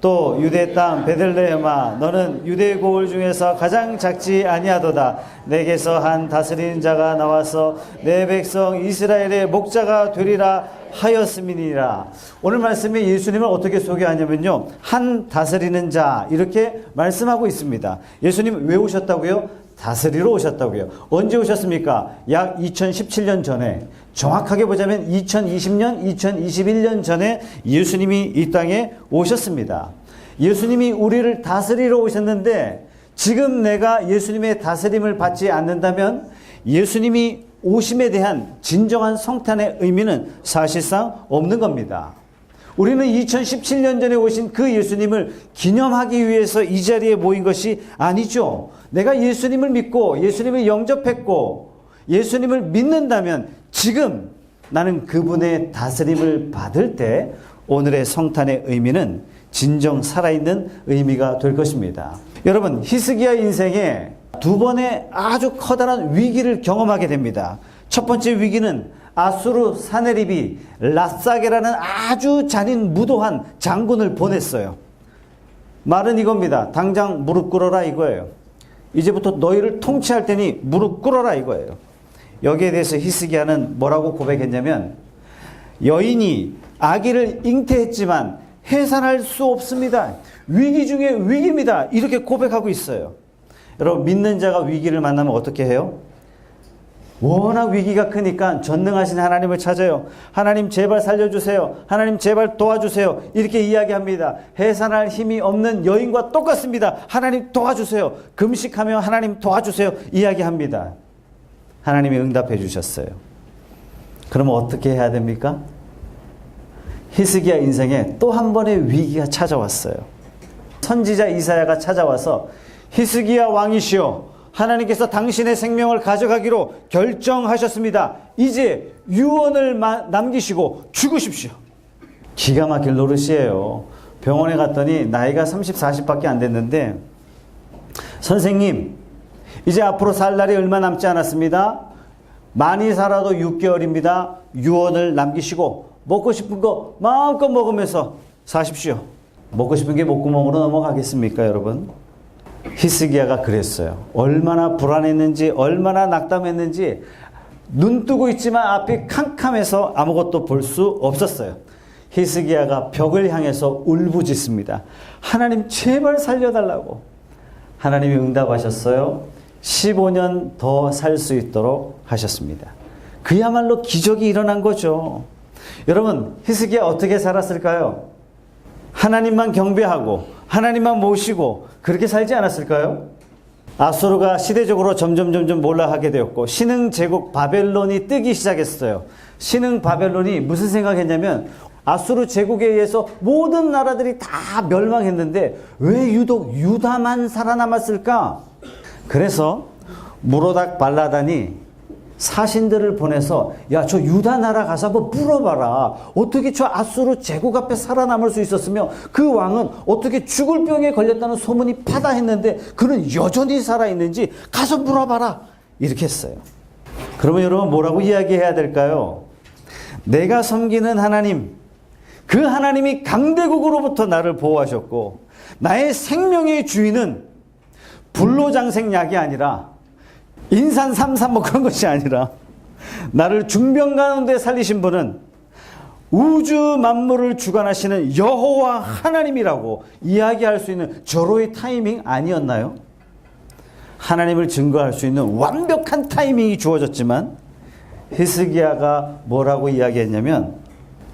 또 유대 땅 베들레헴아 너는 유대 고을 중에서 가장 작지 아니하도다. 내게서 한 다스리는 자가 나와서 내 백성 이스라엘의 목자가 되리라 하였음이니라. 오늘 말씀에 예수님을 어떻게 소개하냐면요. 한 다스리는 자 이렇게 말씀하고 있습니다. 예수님 왜 오셨다고요? 다스리러 오셨다고요. 언제 오셨습니까? 약 2017년 전에 정확하게 보자면 2020년, 2021년 전에 예수님이 이 땅에 오셨습니다. 예수님이 우리를 다스리러 오셨는데 지금 내가 예수님의 다스림을 받지 않는다면 예수님이 오심에 대한 진정한 성탄의 의미는 사실상 없는 겁니다. 우리는 2017년 전에 오신 그 예수님을 기념하기 위해서 이 자리에 모인 것이 아니죠. 내가 예수님을 믿고 예수님을 영접했고 예수님을 믿는다면 지금 나는 그분의 다스림을 받을 때 오늘의 성탄의 의미는 진정 살아있는 의미가 될 것입니다. 여러분, 히스기야 인생에 두 번의 아주 커다란 위기를 경험하게 됩니다. 첫 번째 위기는 아수르 사네립이 라사게라는 아주 잔인 무도한 장군을 보냈어요. 말은 이겁니다. 당장 무릎 꿇어라 이거예요. 이제부터 너희를 통치할 테니 무릎 꿇어라 이거예요. 여기에 대해서 히스기야는 뭐라고 고백했냐면 여인이 아기를 잉태했지만 해산할 수 없습니다. 위기 중에 위기입니다. 이렇게 고백하고 있어요. 여러분 믿는 자가 위기를 만나면 어떻게 해요? 워낙 위기가 크니까 전능하신 하나님을 찾아요. 하나님 제발 살려주세요. 하나님 제발 도와주세요. 이렇게 이야기합니다. 해산할 힘이 없는 여인과 똑같습니다. 하나님 도와주세요. 금식하며 하나님 도와주세요. 이야기합니다. 하나님이 응답해 주셨어요. 그러면 어떻게 해야 됩니까? 히스기야 인생에 또 한 번의 위기가 찾아왔어요. 선지자 이사야가 찾아와서 히스기야 왕이시여 하나님께서 당신의 생명을 가져가기로 결정하셨습니다. 이제 유언을 남기시고 죽으십시오. 기가 막힐 노릇이에요. 병원에 갔더니 나이가 30, 40밖에 안 됐는데 선생님 이제 앞으로 살 날이 얼마 남지 않았습니다. 많이 살아도 6개월입니다. 유언을 남기시고 먹고 싶은 거 마음껏 먹으면서 사십시오. 먹고 싶은 게 목구멍으로 넘어가겠습니까, 여러분? 히스기야가 그랬어요. 얼마나 불안했는지, 얼마나 낙담했는지 눈 뜨고 있지만 앞이 캄캄해서 아무것도 볼 수 없었어요. 히스기야가 벽을 향해서 울부짖습니다. 하나님 제발 살려달라고. 하나님이 응답하셨어요. 15년 더 살 수 있도록 하셨습니다. 그야말로 기적이 일어난 거죠. 여러분, 히스기야 어떻게 살았을까요? 하나님만 경배하고 하나님만 모시고 그렇게 살지 않았을까요? 아수르가 시대적으로 점점 점점 몰락하게 되었고 신흥 제국 바벨론이 뜨기 시작했어요. 신흥 바벨론이 무슨 생각했냐면 아수르 제국에 의해서 모든 나라들이 다 멸망했는데 왜 유독 유다만 살아남았을까? 그래서 무로닥 발라단이 사신들을 보내서 야 저 유다 나라 가서 한번 물어봐라. 어떻게 저 아수르 제국 앞에 살아남을 수 있었으며 그 왕은 어떻게 죽을 병에 걸렸다는 소문이 파다했는데 그는 여전히 살아있는지 가서 물어봐라. 이렇게 했어요. 그러면 여러분 뭐라고 이야기해야 될까요 내가 섬기는 하나님 그 하나님이 강대국으로부터 나를 보호하셨고 나의 생명의 주인은 불로장생약이 아니라 인산 삼삼 뭐 그런 것이 아니라 나를 중병 가운데 살리신 분은 우주 만물을 주관하시는 여호와 하나님이라고 이야기할 수 있는 절호의 타이밍 아니었나요? 하나님을 증거할 수 있는 완벽한 타이밍이 주어졌지만 히스기야가 뭐라고 이야기했냐면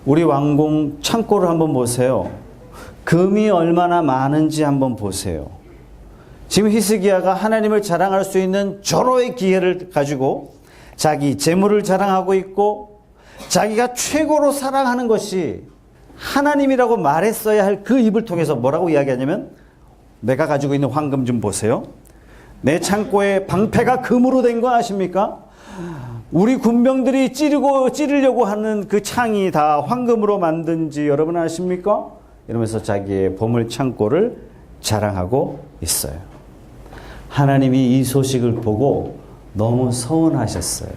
우리 왕궁 창고를 한번 보세요. 금이 얼마나 많은지 한번 보세요. 지금 히스기야가 하나님을 자랑할 수 있는 절호의 기회를 가지고 자기 재물을 자랑하고 있고 자기가 최고로 사랑하는 것이 하나님이라고 말했어야 할 그 입을 통해서 뭐라고 이야기하냐면 내가 가지고 있는 황금 좀 보세요. 내 창고에 방패가 금으로 된 거 아십니까? 우리 군병들이 찌르고 찌르려고 하는 그 창이 다 황금으로 만든지 여러분 아십니까? 이러면서 자기의 보물 창고를 자랑하고 있어요. 하나님이 이 소식을 보고 너무 서운하셨어요.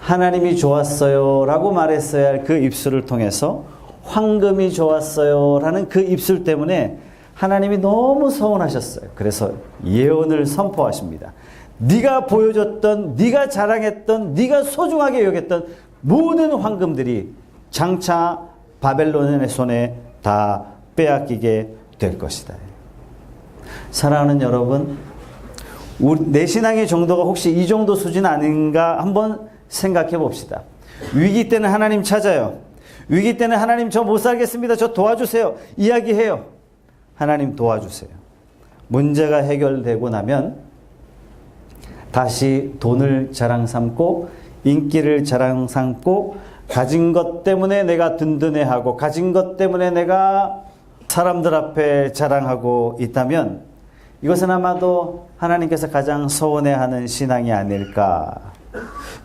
하나님이 좋았어요 라고 말했어야 할 그 입술을 통해서 황금이 좋았어요. 라는 그 입술 때문에 하나님이 너무 서운하셨어요. 그래서 예언을 선포하십니다. 네가 보여줬던, 네가 자랑했던, 네가 소중하게 여겼던 모든 황금들이 장차 바벨론의 손에 다 빼앗기게 될 것이다. 사랑하는 여러분, 우리, 내 신앙의 정도가 혹시 이 정도 수준 아닌가 한번 생각해 봅시다. 위기 때는 하나님 찾아요. 위기 때는 하나님 저 못 살겠습니다. 저 도와주세요. 이야기해요. 하나님 도와주세요. 문제가 해결되고 나면 다시 돈을 자랑 삼고 인기를 자랑 삼고 가진 것 때문에 내가 든든해하고 가진 것 때문에 내가 사람들 앞에 자랑하고 있다면 이것은 아마도 하나님께서 가장 서운해하는 신앙이 아닐까.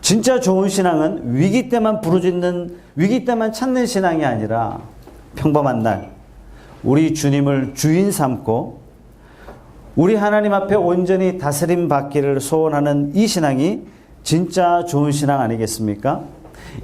진짜 좋은 신앙은 위기 때만 부르짖는 위기 때만 찾는 신앙이 아니라 평범한 날 우리 주님을 주인 삼고 우리 하나님 앞에 온전히 다스림 받기를 소원하는 이 신앙이 진짜 좋은 신앙 아니겠습니까?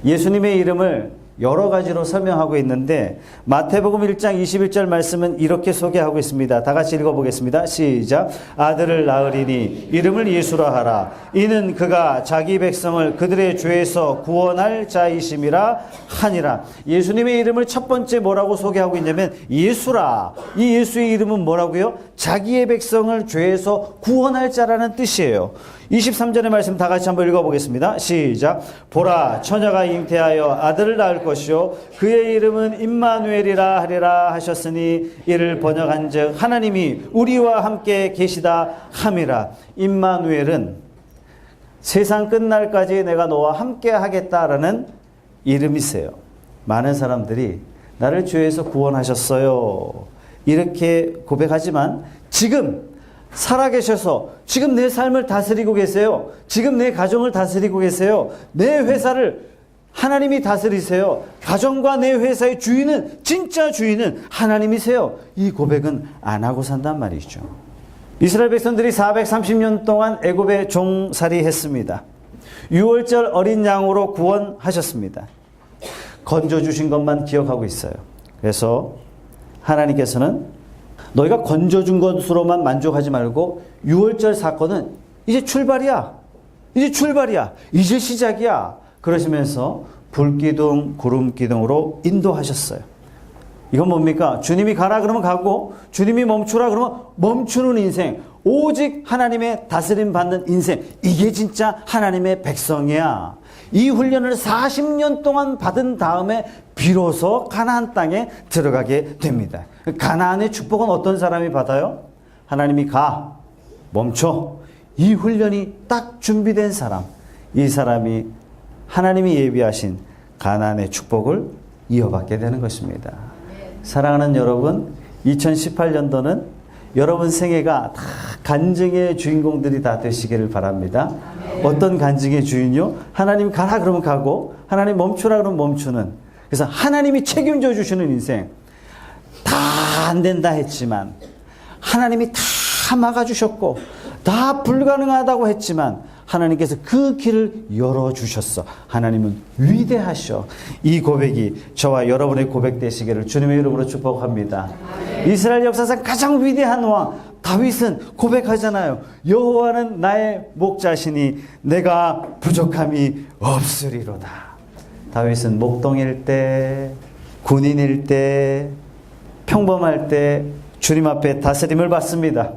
예수님의 이름을 여러 가지로 설명하고 있는데 마태복음 1장 21절 말씀은 이렇게 소개하고 있습니다. 다 같이 읽어 보겠습니다. 시작. 아들을 낳으리니 이름을 예수라 하라. 이는 그가 자기 백성을 그들의 죄에서 구원할 자이심이라 하니라. 예수님의 이름을 첫 번째 뭐라고 소개하고 있냐면 예수라. 이 예수의 이름은 뭐라고요? 자기의 백성을 죄에서 구원할 자라는 뜻이에요. 23절의 말씀 다 같이 한번 읽어보겠습니다. 시작. 보라, 처녀가 잉태하여 아들을 낳을 것이요. 그의 이름은 임마누엘이라 하리라 하셨으니 이를 번역한 즉 하나님이 우리와 함께 계시다 함이라. 임마누엘은 세상 끝날까지 내가 너와 함께 하겠다라는 이름이세요. 많은 사람들이 나를 죄에서 구원하셨어요. 이렇게 고백하지만 지금 살아계셔서 지금 내 삶을 다스리고 계세요. 지금 내 가정을 다스리고 계세요. 내 회사를 하나님이 다스리세요. 가정과 내 회사의 주인은 진짜 주인은 하나님이세요. 이 고백은 안 하고 산단 말이죠. 이스라엘 백성들이 430년 동안 애굽에 종살이 했습니다. 6월절 어린 양으로 구원하셨습니다. 건져 주신 것만 기억하고 있어요. 그래서 하나님께서는 너희가 건져준 것으로만 만족하지 말고 6월절 사건은 이제 출발이야. 이제 출발이야. 이제 시작이야. 그러시면서 불기둥, 구름기둥으로 인도하셨어요. 이건 뭡니까? 주님이 가라 그러면 가고 주님이 멈추라 그러면 멈추는 인생. 오직 하나님의 다스림 받는 인생. 이게 진짜 하나님의 백성이야. 이 훈련을 40년 동안 받은 다음에 비로소 가나안 땅에 들어가게 됩니다. 가나안의 축복은 어떤 사람이 받아요? 하나님이 가, 멈춰. 이 훈련이 딱 준비된 사람. 이 사람이 하나님이 예비하신 가나안의 축복을 이어받게 되는 것입니다. 사랑하는 여러분, 2018년도는 여러분 생애가 다 간증의 주인공들이 다 되시기를 바랍니다. 어떤 간증의 주인요? 하나님 가라 그러면 가고, 하나님 멈추라 그러면 멈추는. 그래서 하나님이 책임져 주시는 인생. 다 안 된다 했지만, 하나님이 다 막아 주셨고, 다 불가능하다고 했지만, 하나님께서 그 길을 열어주셨어. 하나님은 위대하셔. 이 고백이 저와 여러분의 고백 되시기를 주님의 이름으로 축복합니다. 이스라엘 역사상 가장 위대한 왕 다윗은 고백하잖아요. 여호와는 나의 목자시니 내가 부족함이 없으리로다. 다윗은 목동일 때, 군인일 때, 평범할 때 주님 앞에 다스림을 받습니다.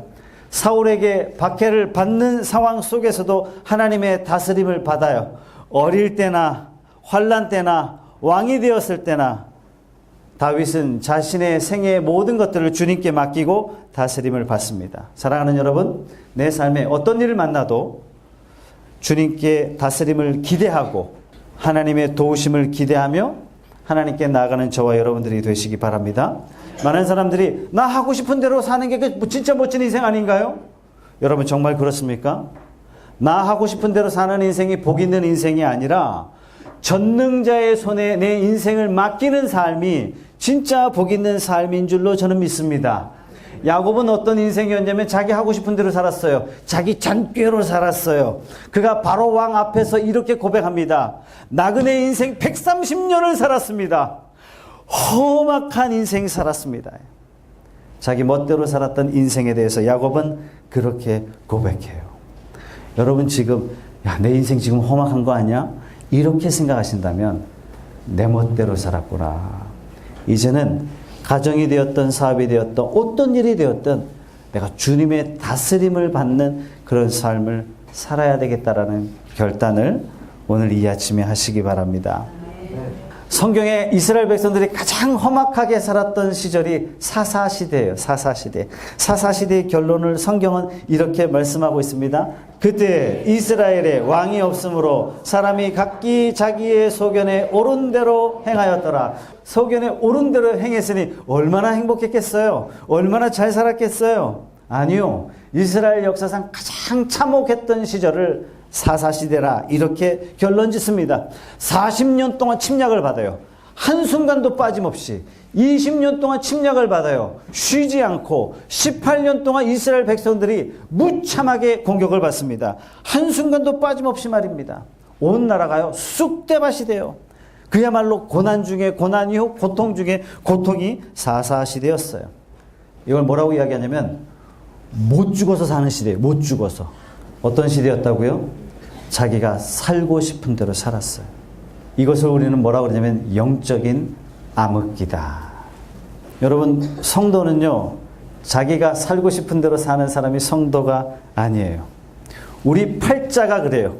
사울에게 박해를 받는 상황 속에서도 하나님의 다스림을 받아요. 어릴 때나 환란 때나 왕이 되었을 때나 다윗은 자신의 생애의 모든 것들을 주님께 맡기고 다스림을 받습니다. 사랑하는 여러분, 내 삶에 어떤 일을 만나도 주님께 다스림을 기대하고 하나님의 도우심을 기대하며 하나님께 나아가는 저와 여러분들이 되시기 바랍니다. 많은 사람들이 나 하고 싶은 대로 사는 게그 진짜 멋진 인생 아닌가요? 여러분 정말 그렇습니까? 나 하고 싶은 대로 사는 인생이 복 있는 인생이 아니라 전능자의 손에 내 인생을 맡기는 삶이 진짜 복 있는 삶인 줄로 저는 믿습니다. 야곱은 어떤 인생이었냐면 자기 하고 싶은 대로 살았어요. 자기 잔꾀로 살았어요. 그가 바로 왕 앞에서 이렇게 고백합니다. 나그네 인생 130년을 살았습니다. 험악한 인생 살았습니다. 자기 멋대로 살았던 인생에 대해서 야곱은 그렇게 고백해요. 여러분 지금 야, 내 인생 지금 험악한 거 아니야? 이렇게 생각하신다면 내 멋대로 살았구나. 이제는 가정이 되었던 사업이 되었던 어떤 일이 되었던 내가 주님의 다스림을 받는 그런 삶을 살아야 되겠다라는 결단을 오늘 이 아침에 하시기 바랍니다. 성경에 이스라엘 백성들이 가장 험악하게 살았던 시절이 사사 시대예요. 사사 시대. 사사 시대의 결론을 성경은 이렇게 말씀하고 있습니다. 그때 이스라엘에 왕이 없으므로 사람이 각기 자기의 소견에 옳은 대로 행하였더라. 소견에 옳은 대로 행했으니 얼마나 행복했겠어요? 얼마나 잘 살았겠어요? 아니요. 이스라엘 역사상 가장 참혹했던 시절을 사사시대라 이렇게 결론 짓습니다. 40년 동안 침략을 받아요. 한순간도 빠짐없이 20년 동안 침략을 받아요. 쉬지 않고 18년 동안 이스라엘 백성들이 무참하게 공격을 받습니다. 한순간도 빠짐없이 말입니다. 온 나라가요. 쑥대밭이 돼요. 그야말로 고난 중에 고난이요 고통 중에 고통이 사사시대였어요. 이걸 뭐라고 이야기하냐면 못 죽어서 사는 시대예요. 못 죽어서. 어떤 시대였다고요? 자기가 살고 싶은 대로 살았어요. 이것을 우리는 뭐라고 그러냐면 영적인 암흑기다. 여러분, 성도는요, 자기가 살고 싶은 대로 사는 사람이 성도가 아니에요. 우리 팔자가 그래요.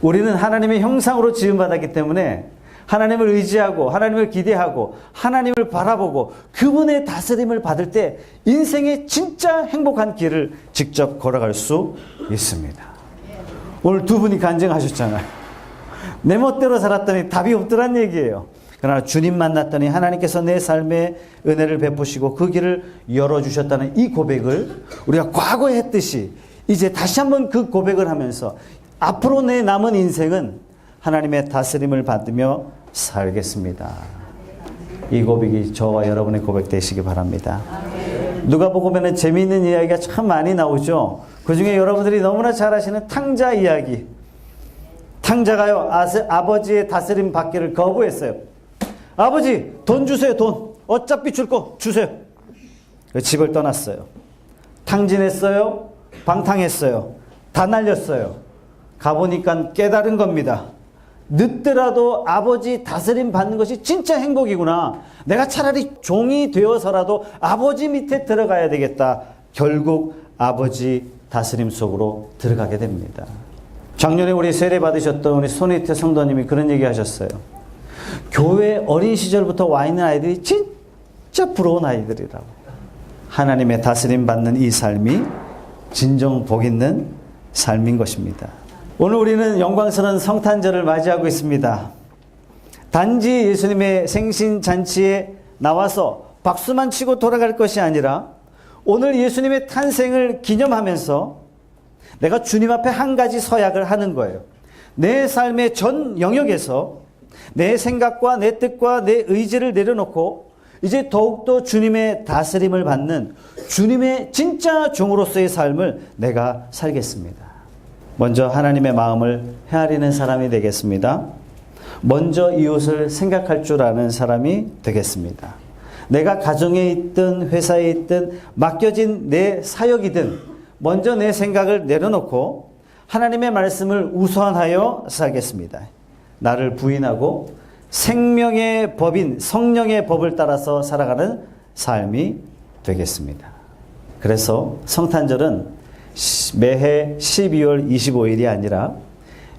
우리는 하나님의 형상으로 지음받았기 때문에 하나님을 의지하고 하나님을 기대하고 하나님을 바라보고 그분의 다스림을 받을 때 인생의 진짜 행복한 길을 직접 걸어갈 수 있습니다. 오늘 두 분이 간증하셨잖아요. 내 멋대로 살았더니 답이 없더란 얘기예요. 그러나 주님 만났더니 하나님께서 내 삶에 은혜를 베푸시고 그 길을 열어주셨다는 이 고백을 우리가 과거에 했듯이 이제 다시 한번 그 고백을 하면서 앞으로 내 남은 인생은 하나님의 다스림을 받으며 살겠습니다. 이 고백이 저와 여러분의 고백 되시기 바랍니다. 누가 보면은 재미있는 이야기가 참 많이 나오죠. 그 중에 여러분들이 너무나 잘 아시는 탕자 이야기. 탕자가요, 아스, 아버지의 다스림 받기를 거부했어요. 아버지, 돈 주세요, 돈. 어차피 줄 거 주세요. 그 집을 떠났어요. 탕진했어요. 방탕했어요. 다 날렸어요. 가보니까 깨달은 겁니다. 늦더라도 아버지 다스림 받는 것이 진짜 행복이구나. 내가 차라리 종이 되어서라도 아버지 밑에 들어가야 되겠다. 결국 아버지 다스림 속으로 들어가게 됩니다. 작년에 우리 세례 받으셨던 우리 손희태 성도님이 그런 얘기 하셨어요. 교회 어린 시절부터 와 있는 아이들이 진짜 부러운 아이들이라고. 하나님의 다스림 받는 이 삶이 진정 복 있는 삶인 것입니다. 오늘 우리는 영광스러운 성탄절을 맞이하고 있습니다. 단지 예수님의 생신 잔치에 나와서 박수만 치고 돌아갈 것이 아니라 오늘 예수님의 탄생을 기념하면서 내가 주님 앞에 한 가지 서약을 하는 거예요. 내 삶의 전 영역에서 내 생각과 내 뜻과 내 의지를 내려놓고 이제 더욱더 주님의 다스림을 받는 주님의 진짜 종으로서의 삶을 내가 살겠습니다. 먼저 하나님의 마음을 헤아리는 사람이 되겠습니다. 먼저 이웃을 생각할 줄 아는 사람이 되겠습니다. 내가 가정에 있든 회사에 있든 맡겨진 내 사역이든 먼저 내 생각을 내려놓고 하나님의 말씀을 우선하여 살겠습니다. 나를 부인하고 생명의 법인 성령의 법을 따라서 살아가는 삶이 되겠습니다. 그래서 성탄절은 매해 12월 25일이 아니라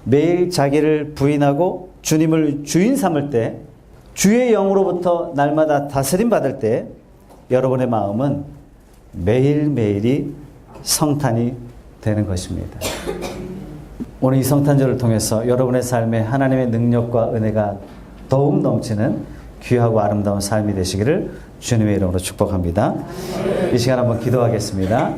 매일 자기를 부인하고 주님을 주인 삼을 때 주의 영으로부터 날마다 다스림 받을 때 여러분의 마음은 매일매일이 성탄이 되는 것입니다. 오늘 이 성탄절을 통해서 여러분의 삶에 하나님의 능력과 은혜가 더욱 넘치는 귀하고 아름다운 삶이 되시기를 주님의 이름으로 축복합니다. 이 시간 한번 기도하겠습니다.